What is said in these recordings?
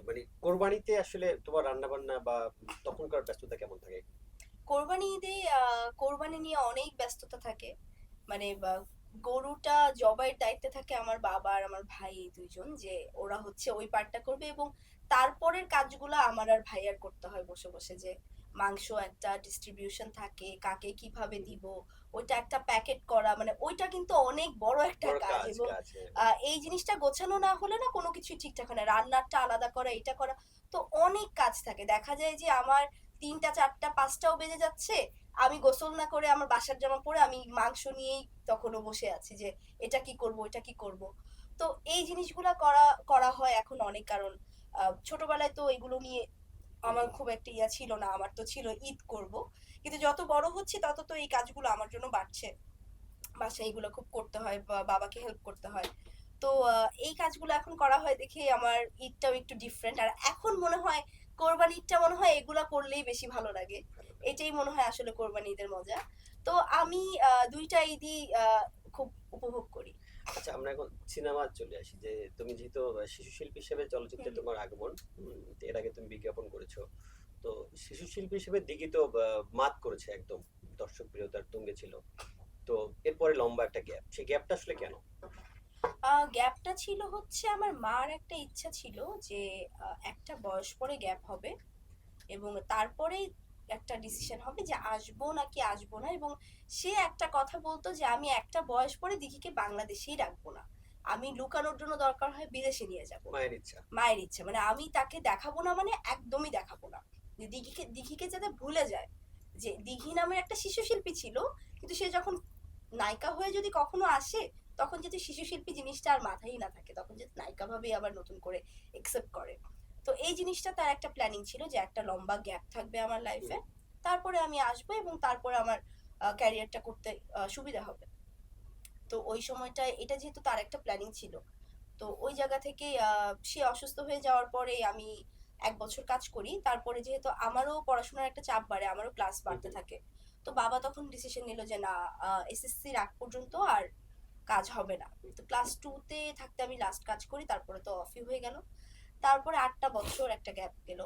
মানে কোরবানিতে আসলে তোমার রান্না বান্না বা তখনকার ব্যস্ততা কেমন থাকে? কোরবানি ঈদে কোরবানি নিয়ে অনেক ব্যস্ততা থাকে। মানে গরুটা জবাইয়ের দায়িত্বে থাকে আমার বাবা আর আমার ভাই এই দুইজন যে ওরা হচ্ছে ওই পার্টটা করবে এবং তারপরের কাজগুলো আমার আর ভাই আর করতে হয় বসে বসে যে মাংস একটা ডিস্ট্রিবিউশন থাকে কাকে কীভাবে দিব ওইটা একটা প্যাকেট করা মানে ওইটা কিন্তু অনেক বড় একটা কাজ এবং। আহ, এই জিনিসটা গোছানো না হলে না কোনো কিছুই ঠিকঠাক হয় না রান্নাটা আলাদা করা এটা করা তো অনেক কাজ থাকে দেখা যায় যে আমার তিনটা চারটা পাঁচটাও বেজে যাচ্ছে আমি গোসল না করে আমার বাসার জামা পরে আমি মাংস নিয়েই তখনও বসে আছি যে, এটা কি করব এটা কি করব? তো এই জিনিসগুলা করা করা হয় এখন অনেক কারণ। ছোটবেলায় তো এগুলো নিয়ে আমার খুব একটা ইয়া ছিল না, আমার তো ছিল ঈদ করব। কিন্তু যত বড় হচ্ছে, তত তো এই কাজগুলো আমার জন্য বাড়ছে। বাসায় এগুলো খুব করতে হয়, বা বাবাকে হেল্প করতে হয়। তো এই কাজগুলো এখন করা হয় দেখে আমার ঈদটাও একটু ডিফারেন্ট আর এখন মনে হয় কোরবানি ঈদটা মনে হয় এগুলা করলেই বেশি ভালো লাগে। এটাই মনে হয় আসলে কোরবানি ঈদের মজা। তো আমি দুইটা ঈদই খুব উপভোগ করি। আচ্ছা আমরা এখন সিনেমা চলে আসি যে তুমি যেহেতু শিশু শিল্পী হিসেবে চলচ্চিত্রে তোমার আগমন এর আগে তুমি বিজ্ঞাপন করেছ। তো শিশু শিল্পী হিসেবে দিঘি তো মাত করেছে একদম দর্শক প্রিয়তার তুঙ্গে ছিল। তো এরপরে লম্বা একটা গ্যাপ সেই গ্যাপটা আসলে কেন? গ্যাপটা ছিল হচ্ছে আমার মার একটা ইচ্ছা ছিল যে একটা বয়স পরে গ্যাপ হবে। এবং তারপরেই একটা ডিসিশন হবে যে আসব নাকি আসব না এবং সে একটা কথা বলতো যে আমি একটা বয়স পরে দিঘিকে বাংলাদেশেই রাখব না। আমি লুকানোর জন্য দরকার হয় বিদেশে নিয়ে যাব। মায়ের ইচ্ছা। মায়ের ইচ্ছা। মানে আমি তাকে দেখাবো না মানে একদমই দেখাবো না। যে দিঘিকে দিঘিকে যাতে ভুলে যায়। যে দিঘি নামের একটা শিশু শিল্পী ছিল কিন্তু সে যখন নায়িকা হয়ে যদি কখনো আসে তখন যদি শিশু শিল্পী জিনিসটা আর মাথায় না থাকে তখন যদি নায়িকা ভাবেই আবার নতুন করে একসেপ্ট করে। তো এই জিনিসটা তার একটা প্ল্যানিং ছিল যে একটা লম্বা গ্যাপ থাকবে আমার লাইফে তারপরে আমি আসব এবং তারপরে আমার ক্যারিয়ারটা করতে সুবিধা হবে। তো ওই সময়টায় এটা যেহেতু তার একটা প্ল্যানিং ছিল। তো ওই জায়গা থেকে সে অসুস্থ হয়ে যাওয়ার পরে আমি এক বছর কাজ করি। তারপরে যেহেতু আমারও পড়াশোনার একটা চাপ বাড়ে আমারও ক্লাস বাড়তে থাকে। তো বাবা তখন ডিসিশন নিল যে না এসএসসির আগ পর্যন্ত আর কাজ হবে না। তো ক্লাস টুতে থাকতে আমি লাস্ট কাজ করি তারপরে তো অফই হয়ে গেল। তারপরে আটটা বছর একটা গ্যাপ গেল।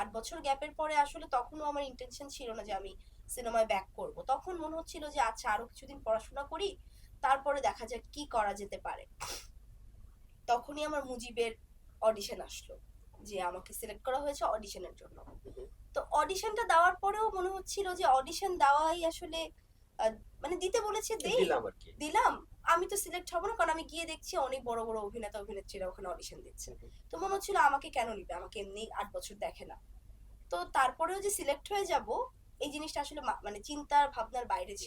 আট বছর গ্যাপের পরে আসলে তখনও আমার ইন্টেনশন ছিল না যে আমি সিনেমায় ব্যাক করব। তখন মনে হচ্ছিল যে আচ্ছা আরও কিছুদিন পড়াশোনা করি তারপরে দেখা যাক কি করা যেতে পারে। তখনই আমার মুজিবের অডিশন আসলো যে আমাকে সিলেক্ট করা হয়েছে অডিশনের জন্য। তো অডিশনটা দেওয়ার পরেও মনে হচ্ছিল যে অডিশন দেওয়াই আসলে মানে দিতে বলেছে দেই। দিলাম। আমি তো সিলেক্ট হব না কারণ আমি গিয়ে দেখছি অনেক বড় বড় অভিনেতা অভিনেত্রীরা ওখানে অডিশন দিচ্ছেন তো মনে হচ্ছিল আমাকে কেন নিবে? আমাকে এমনি আট বছর দেখে না। তো তারপরেও যে সিলেক্ট হয়ে যাব এই জিনিসটা আসলে মানে চিন্তার ভাবনার বাইরে ছিল।